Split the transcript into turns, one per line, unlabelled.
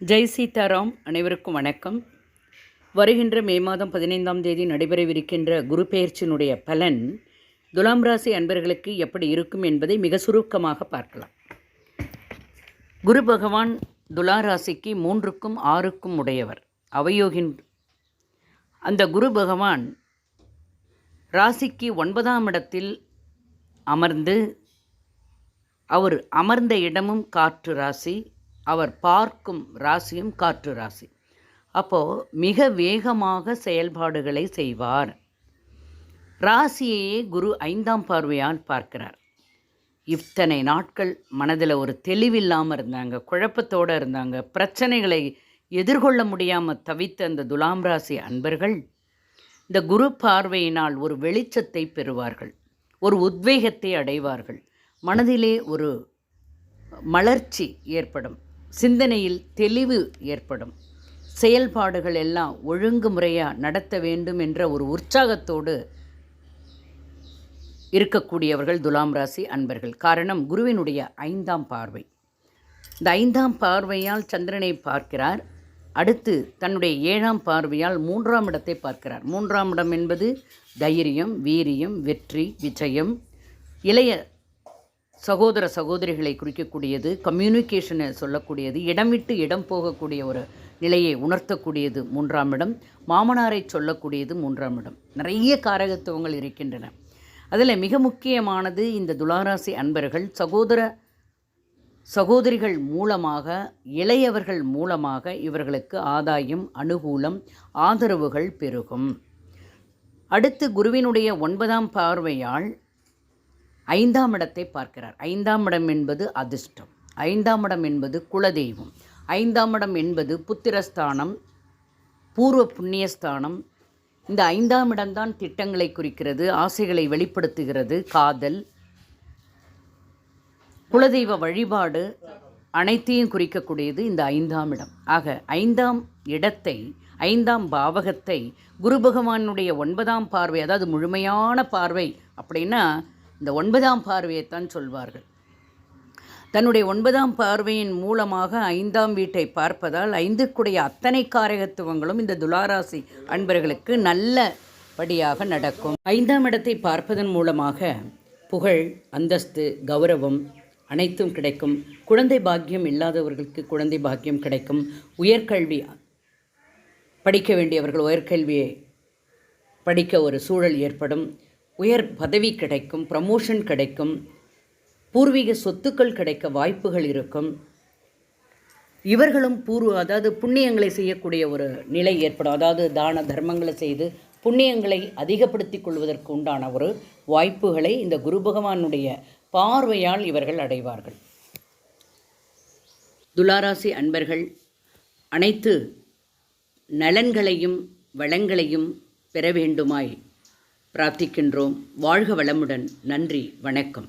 ஜெய் சீதாராம் அனைவருக்கும் வணக்கம். வருகின்ற மே மாதம் பதினைந்தாம் தேதி நடைபெறவிருக்கின்ற குரு பெயர்ச்சியினுடைய பலன் துலாம் ராசி அன்பர்களுக்கு எப்படி இருக்கும் என்பதை மிக சுருக்கமாக பார்க்கலாம். குரு பகவான் துலா ராசிக்கு மூன்றுக்கும் ஆறுக்கும் உடையவர் அவயோகின். அந்த குரு பகவான் ராசிக்கு ஒன்பதாம் இடத்தில் அமர்ந்து அவர் அமர்ந்த இடமும் காற்று ராசி அவர் பார்க்கும் ராசியும் காற்று ராசி. அப்போது மிக வேகமாக செயல்பாடுகளை செய்வார். ராசியையே குரு ஐந்தாம் பார்வையால் பார்க்கிறார். இத்தனை நாட்கள் மனதில் ஒரு தெளிவில்லாமல் இருந்தாங்க குழப்பத்தோடு இருந்தாங்க பிரச்சனைகளை எதிர்கொள்ள முடியாமல் தவித்த அந்த துலாம் ராசி அன்பர்கள் இந்த குரு பார்வையினால் ஒரு வெளிச்சத்தை பெறுவார்கள் ஒரு உத்வேகத்தை அடைவார்கள் மனதிலே ஒரு மலர்ச்சி ஏற்படும். சிந்தனையில் தெளிவு ஏற்படும். செயல்பாடுகள் எல்லாம் ஒழுங்குமுறையாக நடத்த வேண்டும் என்ற ஒரு உற்சாகத்தோடு இருக்கக்கூடியவர்கள் துலாம் ராசி அன்பர்கள். காரணம் குருவினுடைய ஐந்தாம் பார்வை. இந்த ஐந்தாம் பார்வையால் சந்திரனை பார்க்கிறார். அடுத்து தன்னுடைய ஏழாம் பார்வையால் மூன்றாம் இடத்தை பார்க்கிறார். மூன்றாம் இடம் என்பது தைரியம் வீரியம் வெற்றி விஜயம் இளைய சகோதர சகோதரிகளை குறிக்கக்கூடியது கம்யூனிகேஷனை சொல்லக்கூடியது இடம் விட்டு இடம் போகக்கூடிய ஒரு நிலையை உணர்த்தக்கூடியது மூன்றாம் இடம் மாமனாரை சொல்லக்கூடியது மூன்றாம் இடம். நிறைய காரகத்துவங்கள் இருக்கின்றன. அதில் மிக முக்கியமானது இந்த துளாராசி அன்பர்கள் சகோதர சகோதரிகள் மூலமாக இளையவர்கள் மூலமாக இவர்களுக்கு ஆதாயம் அனுகூலம் ஆதரவுகள் பெருகும். அடுத்து குருவினுடைய ஒன்பதாம் பார்வையால் ஐந்தாம் இடத்தை பார்க்கிறார். ஐந்தாம் இடம் என்பது அதிர்ஷ்டம். ஐந்தாம் இடம் என்பது குலதெய்வம். ஐந்தாம் இடம் என்பது புத்திரஸ்தானம் பூர்வ புண்ணியஸ்தானம். இந்த ஐந்தாம் இடம்தான் திட்டங்களை குறிக்கிறது ஆசைகளை வெளிப்படுத்துகிறது காதல் குலதெய்வ வழிபாடு அனைத்தையும் குறிக்கக்கூடியது இந்த ஐந்தாம் இடம். ஆக ஐந்தாம் இடத்தை ஐந்தாம் பாவகத்தை குரு பகவானுடைய ஒன்பதாம் பார்வை அதாவது முழுமையான பார்வை அப்படின்னா இந்த ஒன்பதாம் பார்வையைத்தான் சொல்வார்கள். தன்னுடைய ஒன்பதாம் பார்வையின் மூலமாக ஐந்தாம் வீட்டை பார்ப்பதால் ஐந்துக்குடைய அத்தனை காரகத்துவங்களும் இந்த துளாராசி அன்பர்களுக்கு நல்லபடியாக நடக்கும். ஐந்தாம் இடத்தை பார்ப்பதன் மூலமாக புகழ் அந்தஸ்து கௌரவம் அனைத்தும் கிடைக்கும். குழந்தை பாக்கியம் இல்லாதவர்களுக்கு குழந்தை பாக்கியம் கிடைக்கும். உயர்கல்வி படிக்க வேண்டியவர்கள் உயர்கல்வியை படிக்க ஒரு சூழல் ஏற்படும். உயர் பதவி கிடைக்கும் ப்ரமோஷன் கிடைக்கும் பூர்வீக சொத்துக்கள் கிடைக்க வாய்ப்புகள் இருக்கும். இவர்களும் பூர்வ அதாவது புண்ணியங்களை செய்யக்கூடிய ஒரு நிலை ஏற்படும். அதாவது தான தர்மங்களை செய்து புண்ணியங்களை அதிகப்படுத்திக் கொள்வதற்கு உண்டான ஒரு வாய்ப்புகளை இந்த குரு பகவானுடைய பார்வையால் இவர்கள் அடைவார்கள். துளாராசி அன்பர்கள் அனைத்து நலன்களையும் வளங்களையும் பெற வேண்டுமாய் பிரார்த்திக்கின்றோம். வாழ்க வளமுடன். நன்றி. வணக்கம்.